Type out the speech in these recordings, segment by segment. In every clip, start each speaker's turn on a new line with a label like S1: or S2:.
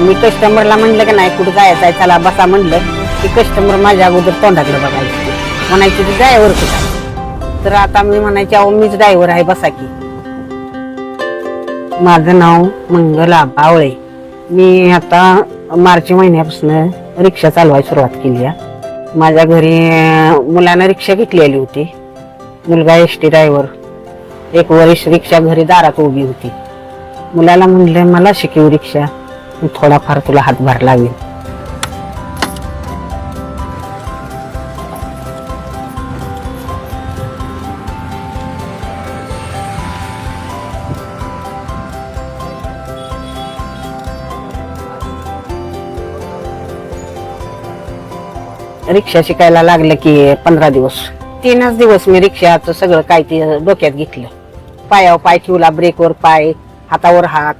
S1: मी कस्टमरला म्हणलं की नाही कुठं जायचं आहे? चला बसा म्हणलं. की कस्टमर माझ्या अगोदर तोंडाकडे बघायचे. म्हणायचे ते ड्रायव्हर कुठं? तर आता मी म्हणायचे अहो मीच ड्रायव्हर आहे बसा की. माझं नाव मंगला बावळे. मी आता मार्च महिन्यापासून रिक्षा चालवायला सुरुवात केली आहे. माझ्या घरी मुलानं रिक्षा घेतलेली होती. मुलगा एस टी ड्रायव्हर एक वरिष्ठ रिक्षा घरी दारात उभी होती. मुलाला म्हणलं मला शिकेव रिक्षा. मी थोडाफार तुला हातभार लावेल रिक्षा शिकायला लागलं की पंधरा दिवस. तीनच दिवस मी रिक्षाचं सगळं काय ते डोक्यात घेतलं. पायावर पाय ठेवला ब्रेकवर पाय हातावर हात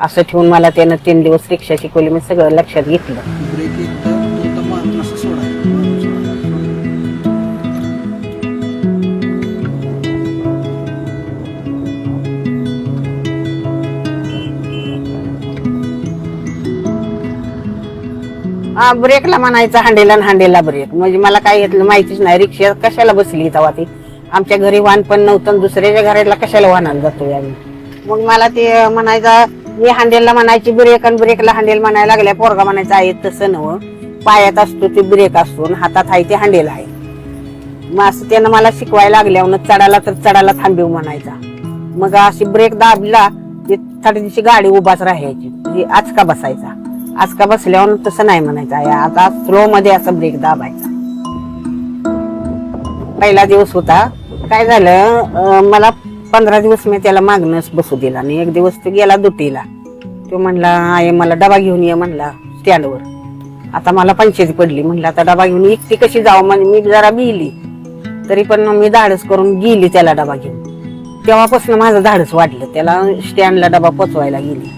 S1: असं ठेवून मला त्यानं तीन दिवस रिक्षा शिकवली. मी सगळं लक्षात घेतलं. हा ब्रेकला म्हणायचं हांडेला आणि हांडेला ब्रेक म्हणजे मला काय घेतलं माहितीच नाही. रिक्षा कशाला बसली तेव्हा ती? आमच्या घरी वाहन पण नव्हतं आणि दुसऱ्याच्या घराला कशाला वाहनाला जातोय आम्ही? मग मला ते म्हणायचं मी हांडेलला म्हणायची ब्रेक आणि ब्रेकला हांडेल म्हणायला लागल्या. पोरगा म्हणायचं आहे तसं नव पायात असतो ते ब्रेक असतो हातात आहे ते हांडेल आहे. मग असं त्यानं मला शिकवायला लागल्यावर चढाला तर चढाला थांबीव म्हणायचा. मग अशी ब्रेक दाबला की दिवशी गाडी उभाच राहायची. आचका बसायचा. आचका बसल्यावर तसं नाही म्हणायचं आता स्लो मध्ये असा ब्रेक दाबायचा. पहिला दिवस होता. काय झालं मला पंधरा दिवस मी त्याला मागणंच बसू दिला आणि एक दिवस तो गेला दुटीला. तो म्हणला आहे मला डबा घेऊन ये म्हणला स्टँडवर. आता मला पंचायती पडली. म्हणलं आता डबा घेऊन एकटी कशी जावं? म्हणजे मी जरा बिली. तरी पण मी धाडस करून गेली त्याला डबा घेऊन. तेव्हापासून माझं धाडस वाढलं. त्याला स्टँडला डबा पोचवायला गेली.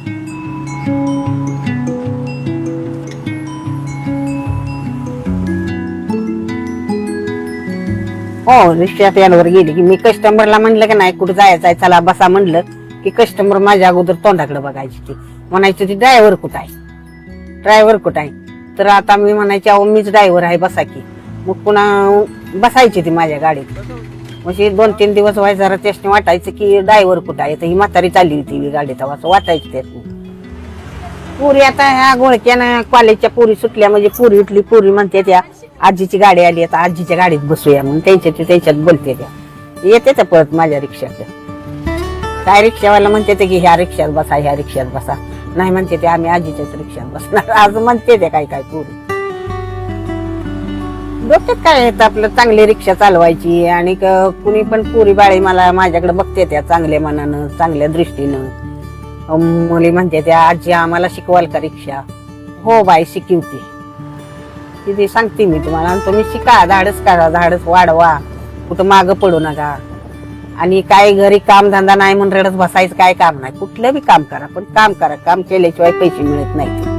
S1: हो रिक्षा स्टँडवर गेली की मी कस्टमरला म्हणलं की नाही कुठं जायचं आहे चला बसा म्हणलं की कस्टमर माझ्या अगोदर तोंडाकडे बघायची ती. म्हणायची ती ड्रायव्हर कुठं आहे? ड्रायव्हर कुठं आहे? तर आता मी म्हणायची अहो मीच ड्रायव्हर आहे बसा की. मग पुन्हा बसायची ती माझ्या गाडीत. म्हणजे दोन तीन दिवस व्हायचं जरा त्याने वाटायचं की ड्रायव्हर कुठं आहे? तर ही म्हातारी चालली होती गाडी तेव्हा असं वाटायची त्यात पुरी आता ह्या गोळक्यानं कॉलेजच्या पुरी सुटल्या म्हणजे पुरी उठली पुरी म्हणते त्या आजीची गाडी आली आता आजीच्या गाडीत बसूया म्हणून त्यांच्यात त्यांच्यात बोलते त्या. येते तर परत माझ्या रिक्षात काय रिक्षावाला म्हणते ते की ह्या रिक्षात बसा ह्या रिक्षात बसा. नाही म्हणते ते आम्ही आजीच्याच रिक्षात बसणार. आज म्हणते ते काय काय पुरी. डोक्यात काय येतं आपलं चांगली रिक्षा चालवायची आणि कुणी पण पुरी बाळी मला माझ्याकडे बघते त्या चांगल्या मनानं चांगल्या दृष्टीनं. मुली म्हणते त्या आजी आम्हाला शिकवाल का रिक्षा? हो बाई शिकवते. तिथे सांगते मी तुम्हाला. आणि तुम्ही शिका धाडस करा धाडस वाढवा. कुठं मागं पडू नका. आणि काय घरी काम धंदा नाही म्हणून रडत बसायचं काय काम नाही. कुठलं बी काम करा पण काम करा. काम केल्याशिवाय पैसे मिळत नाही